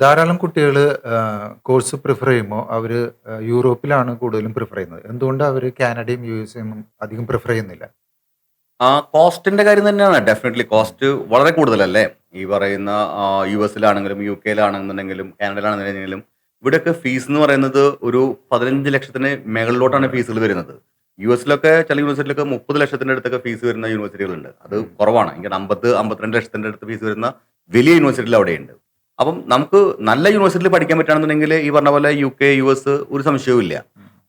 ധാരാളം കുട്ടികൾ course prefer ചെയ്യുമ്പോൾ അവർ യൂറോപ്പിലാണ് കൂടുതലും പ്രിഫർ ചെയ്യുന്നത്. എന്തുകൊണ്ട് അവർ കാനഡയും യു എസ് ഒന്നും അധികം പ്രിഫർ ചെയ്യുന്നില്ല? ആ കോസ്റ്റിന്റെ കാര്യം തന്നെയാണ്. ഡെഫിനറ്റ്ലി കോസ്റ്റ് വളരെ കൂടുതലല്ലേ? ഈ പറയുന്ന യു എസിലാണെങ്കിലും യു കെയിലാണെന്നുണ്ടെങ്കിലും കാനഡയിലാണെന്നുണ്ടെങ്കിലും ഇവിടെയൊക്കെ ഫീസ് എന്ന് പറയുന്നത് ഒരു പതിനഞ്ച് ലക്ഷത്തിന് മേളിലോട്ടാണ് ഫീസുകൾ വരുന്നത്. യു എസിലൊക്കെ ചില യൂണിവേഴ്സിറ്റിയിലൊക്കെ മുപ്പത് ലക്ഷത്തിന്റെ അടുത്തൊക്കെ ഫീസ് വരുന്ന യൂണിവേഴ്സിറ്റികളുണ്ട്. അത് കുറവാണ്. എനിക്ക് അമ്പത് അമ്പത്തിരണ്ട് ലക്ഷത്തിന്റെ അടുത്ത് ഫീസ് വരുന്ന വലിയ യൂണിവേഴ്സിറ്റികൾ അവിടെയുണ്ട്. അപ്പം നമുക്ക് നല്ല യൂണിവേഴ്സിറ്റിയിൽ പഠിക്കാൻ പറ്റുകയാണെന്നുണ്ടെങ്കിൽ ഈ പറഞ്ഞ പോലെ യു കെ യു എസ് ഒരു സംശയവും ഇല്ല.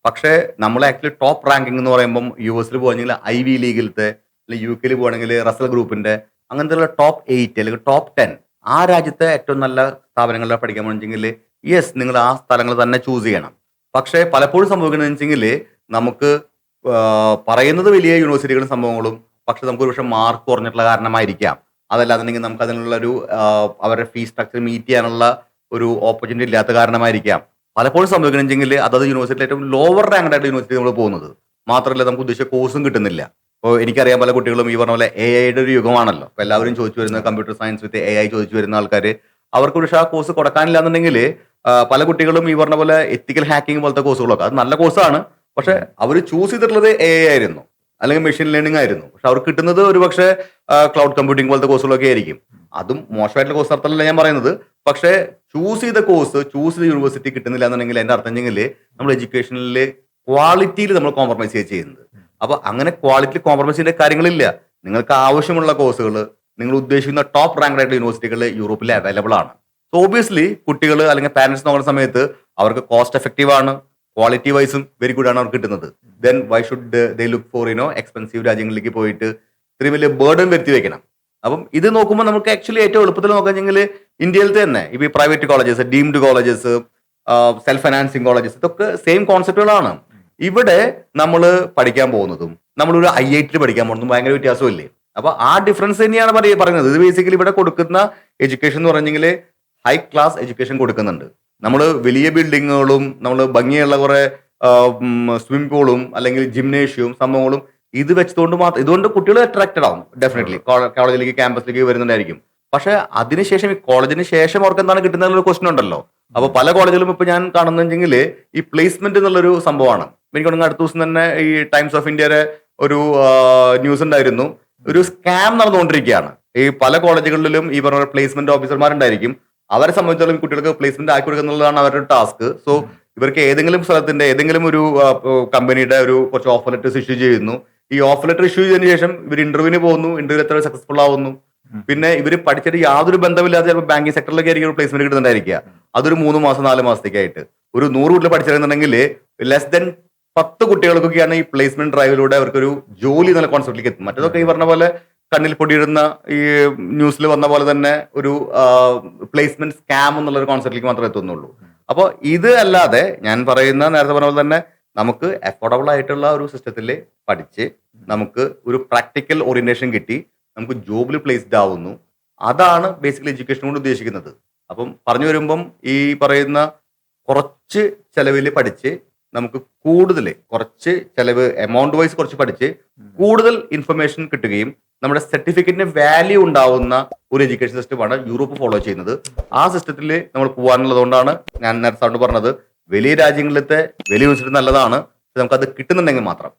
പക്ഷേ നമ്മൾ ആക്ച്വലി ടോപ്പ് റാങ്കിങ് എന്ന് പറയുമ്പം യു എസിൽ പോകുകയാണെങ്കിൽ ഐ വി ലീഗിലത്തെ അല്ലെങ്കിൽ യു കെയിൽ പോകുകയാണെങ്കിൽ റസൽ ഗ്രൂപ്പിന്റെ അങ്ങനത്തെ ടോപ്പ് എയ്റ്റ് അല്ലെങ്കിൽ ടോപ്പ് ടെൻ ആ രാജ്യത്തെ ഏറ്റവും നല്ല സ്ഥാപനങ്ങളിൽ പഠിക്കാൻ പോകണമെങ്കിൽ യെസ് നിങ്ങൾ ആ സ്ഥലങ്ങൾ തന്നെ ചൂസ് ചെയ്യണം. പക്ഷേ പലപ്പോഴും സംഭവിക്കുന്നത് വെച്ചെങ്കിൽ നമുക്ക് പറയുന്നത് വലിയ യൂണിവേഴ്സിറ്റികളും സംഭവങ്ങളും പക്ഷെ നമുക്ക് ഒരു പക്ഷേ മാർക്ക് കുറഞ്ഞിട്ടുള്ള കാരണമായിരിക്കാം. അതല്ലാന്നുണ്ടെങ്കിൽ നമുക്ക് അതിനുള്ള ഒരു അവരുടെ ഫീസ് സ്ട്രക്ചർ മീറ്റ് ചെയ്യാനുള്ള ഒരു ഓപ്പർച്യൂണിറ്റി ഇല്ലാത്ത കാരണമായിരിക്കാം. പലപ്പോഴും സംഭവിക്കണമെങ്കിൽ അതത് യൂണിവേഴ്സിറ്റി ഏറ്റവും ലോവർ റാങ്ക് ആയിട്ട് യൂണിവേഴ്സിറ്റി നമ്മൾ പോകുന്നത്. മാത്രമല്ല നമുക്ക് ഉദ്ദേശിച്ച കോഴ്സും കിട്ടുന്നില്ല. ഇപ്പോൾ എനിക്കറിയാം പല കുട്ടികളും ഈ പറഞ്ഞ പോലെ എ ഐയുടെ ഒരു യുഗമാണല്ലോ. അപ്പോൾ എല്ലാവരും ചോദിച്ചു വരുന്ന computer science with A I ചോദിച്ചു വരുന്ന ആൾക്കാർ അവർക്ക് പക്ഷേ ആ കോഴ്സ് കൊടുക്കാനില്ല എന്നുണ്ടെങ്കിൽ പല കുട്ടികളും ഈ പറഞ്ഞ പോലെ എത്തിക്കൽ ഹാക്കിംഗ് പോലത്തെ കോഴ്സുകളൊക്കെ അത് നല്ല കോഴ്സാണ് പക്ഷെ അവർ ചൂസ് ചെയ്തിട്ടുള്ളത് എ ആയിരുന്നു. അല്ലെങ്കിൽ മെഷീൻ ലേണിംഗ് ആയിരുന്നു. പക്ഷെ അവർക്ക് കിട്ടുന്നത് ഒരു പക്ഷേ ക്ലൗഡ് കമ്പ്യൂട്ടിംഗ് പോലത്തെ കോഴ്സുകളൊക്കെ ആയിരിക്കും. അതും മോശമായിട്ടുള്ള കോഴ്സ് നടത്തലല്ല ഞാൻ പറയുന്നത്. പക്ഷേ ചൂസ് ചെയ്ത കോഴ്സ് ചൂസ് ചെയ്ത യൂണിവേഴ്സിറ്റി കിട്ടുന്നില്ല എന്നുണ്ടെങ്കിൽ എന്റെ അർത്ഥം വെച്ചെങ്കിൽ നമ്മൾ എഡ്യൂക്കേഷനിൽ ക്വാളിറ്റിയിൽ നമ്മൾ കോംപ്രമൈസ് ചെയ്യുന്നത്. അപ്പോൾ അങ്ങനെ ക്വാളിറ്റി കോംപ്രമൈസ് ചെയ്യേണ്ട കാര്യങ്ങളില്ല. നിങ്ങൾക്ക് ആവശ്യമുള്ള കോഴ്സുകൾ നിങ്ങൾ ഉദ്ദേശിക്കുന്ന ടോപ്പ് റാങ്ക് ആയിട്ടുള്ള യൂണിവേഴ്സിറ്റികൾ യൂറോപ്പിൽ അവൈലബിൾ ആണ്. സോ ഓബിയസ്ലി കുട്ടികൾ അല്ലെങ്കിൽ പാരന്റ്സ് നോക്കുന്ന സമയത്ത് അവർക്ക് കോസ്റ്റ് എഫക്റ്റീവ് ആണ്. ക്വാളിറ്റി വൈസും വെരി ഗുഡ് ആണ് അവർക്ക് കിട്ടുന്നത്. Then why should they look for ഇനോ എക്സ്പെൻസീവ് രാജ്യങ്ങളിലേക്ക് പോയിട്ട് ഇത്രയും വലിയ ബേർഡൻ വരുത്തി വെക്കണം. അപ്പം ഇത് നോക്കുമ്പോൾ നമുക്ക് ആക്ച്വലി ഏറ്റവും എളുപ്പത്തിൽ നോക്കുകയാണെങ്കിൽ ഇന്ത്യയിലത്തെ തന്നെ. ഇപ്പോൾ ഈ private colleges deemed colleges self financing colleges ഇതൊക്കെ സെയിം കോൺസെപ്റ്റുകളാണ് ഇവിടെ നമ്മൾ പഠിക്കാൻ പോകുന്നതും നമ്മളൊരു ഐ ഐ ടി പഠിക്കാൻ പോകുന്നതും ഭയങ്കര വ്യത്യാസമില്ലേ? അപ്പൊ ആ ഡിഫറൻസ് തന്നെയാണ് പറയുന്നത്. ഇത് ബേസിക്കലി ഇവിടെ കൊടുക്കുന്ന എഡ്യൂക്കേഷൻ എന്ന് പറഞ്ഞെങ്കിൽ ഹൈ ക്ലാസ് എഡ്യൂക്കേഷൻ കൊടുക്കുന്നുണ്ട്. നമ്മൾ വലിയ ബിൽഡിങ്ങുകളും നമ്മൾ ഭംഗിയുള്ള കുറെ സ്വിമ്മിംഗ് പൂളും അല്ലെങ്കിൽ ജിംനേഷ്യവും സംഭവങ്ങളും ഇത് വെച്ചതുകൊണ്ട് മാത്രം ഇതുകൊണ്ട് കുട്ടികൾ അട്രാക്റ്റഡ് ആവും ഡെഫിനറ്റ്ലി കോളേജിലേക്ക് ക്യാമ്പസിലേക്ക് വരുന്നുണ്ടായിരിക്കും. പക്ഷെ അതിനുശേഷം ഈ കോളേജിന് ശേഷം അവർക്ക് എന്താണ് കിട്ടുന്ന ഒരു ക്വസ്റ്റൻ ഉണ്ടല്ലോ. അപ്പൊ പല കോളേജിലും ഇപ്പൊ ഞാൻ കാണുന്നെങ്കിൽ ഈ പ്ലേസ്മെന്റ് എന്നുള്ളൊരു സംഭവമാണ്. എനിക്ക് തോന്നുന്നു അടുത്ത ദിവസം തന്നെ ഈ ടൈംസ് ഓഫ് ഇന്ത്യയുടെ ഒരു ന്യൂസ് ഉണ്ടായിരുന്നു. ഒരു സ്കാം നടന്നുകൊണ്ടിരിക്കുകയാണ്. ഈ പല കോളേജുകളിലും ഈ പറഞ്ഞ പ്ലേസ്മെന്റ് ഓഫീസർമാരുണ്ടായിരിക്കും അവരെ സംബന്ധിച്ചിടത്തോളം കുട്ടികൾക്ക് പ്ലേസ്മെന്റ് ആക്കി കൊടുക്കുക എന്നുള്ളതാണ് അവരുടെ ടാസ്ക് സോ ഇവർക്ക് ഏതെങ്കിലും സ്ഥലത്തിന്റെ ഏതെങ്കിലും ഒരു കമ്പനിയുടെ ഒരു കുറച്ച് ഓഫർ ലെറ്റേഴ്സ് ഇഷ്യൂ ചെയ്യുന്നു. ഈ ഓഫർ ലെറ്റർ ഇഷ്യൂ ചെയ്തതിനു ശേഷം ഇവർ ഇന്റർവ്യൂവിന് പോകുന്നു. ഇന്റർവ്യൂ എത്ര സക്സസ്ഫുൾ ആവുന്നു. പിന്നെ ഇവർ പഠിച്ചിട്ട് യാതൊരു ബന്ധമില്ലാതെ ചിലപ്പോൾ ബാങ്കിങ് സെക്ടറിലേക്ക് ആയിരിക്കും ഒരു പ്ലേസ്മെന്റ് കിട്ടുന്നുണ്ടായിരിക്കുക. അതൊരു മൂന്ന് മാസം നാല് മാസത്തേക്കായിട്ട്. ഒരു നൂറ് കുട്ടികൾ പഠിച്ചിരുന്നുണ്ടെങ്കിൽ ലെസ് ദെൻ പത്ത് കുട്ടികൾക്കൊക്കെയാണ് ഈ പ്ലേസ്മെന്റ് ഡ്രൈവിലൂടെ അവർക്കൊരു ജോലി എന്നുള്ള കോൺസെപ്റ്റിലേക്ക് എത്തും മറ്റേതൊക്കെ ഈ പറഞ്ഞ പോലെ കണ്ണിൽ പൊടിയിടുന്ന ഈ ന്യൂസിൽ വന്ന പോലെ തന്നെ ഒരു പ്ലേസ്മെന്റ് സ്കാം എന്നുള്ള ഒരു കോൺസെപ്റ്റിലേക്ക് മാത്രമേ എത്തുന്നുള്ളൂ. അപ്പോൾ ഇത് അല്ലാതെ ഞാൻ പറയുന്ന നേരത്തെ പറഞ്ഞ പോലെ തന്നെ നമുക്ക് അഫോർഡബിൾ ആയിട്ടുള്ള ഒരു സിസ്റ്റത്തിൽ പഠിച്ച് നമുക്ക് ഒരു പ്രാക്ടിക്കൽ ഓറിയന്റേഷൻ കിട്ടി നമുക്ക് ജോബിൽ പ്ലേസ്ഡ് ആവുന്നു. അതാണ് ബേസിക്കലി എഡ്യൂക്കേഷൻ കൊണ്ട് ഉദ്ദേശിക്കുന്നത്. അപ്പം പറഞ്ഞു വരുമ്പം ഈ പറയുന്ന കുറച്ച് ചെലവിൽ പഠിച്ച് നമുക്ക് കൂടുതൽ കുറച്ച് ചെലവ് എമൗണ്ട് വൈസ് കുറച്ച് പഠിച്ച് കൂടുതൽ ഇൻഫർമേഷൻ കിട്ടുകയും നമ്മുടെ സർട്ടിഫിക്കറ്റിന് വാല്യൂ ഉണ്ടാവുന്ന ഒരു എഡ്യൂക്കേഷൻ സിസ്റ്റമാണ് യൂറോപ്പ് ഫോളോ ചെയ്യുന്നത്. ആ സിസ്റ്റത്തിൽ നമ്മൾ പോകാനുള്ളതുകൊണ്ടാണ് ഞാൻ നേരത്തെ പറഞ്ഞത് വലിയ രാജ്യങ്ങളിലത്തെ വലിയ യൂണിവേഴ്സിറ്റി നല്ലതാണ് നമുക്കത് കിട്ടുന്നുണ്ടെങ്കിൽ മാത്രം.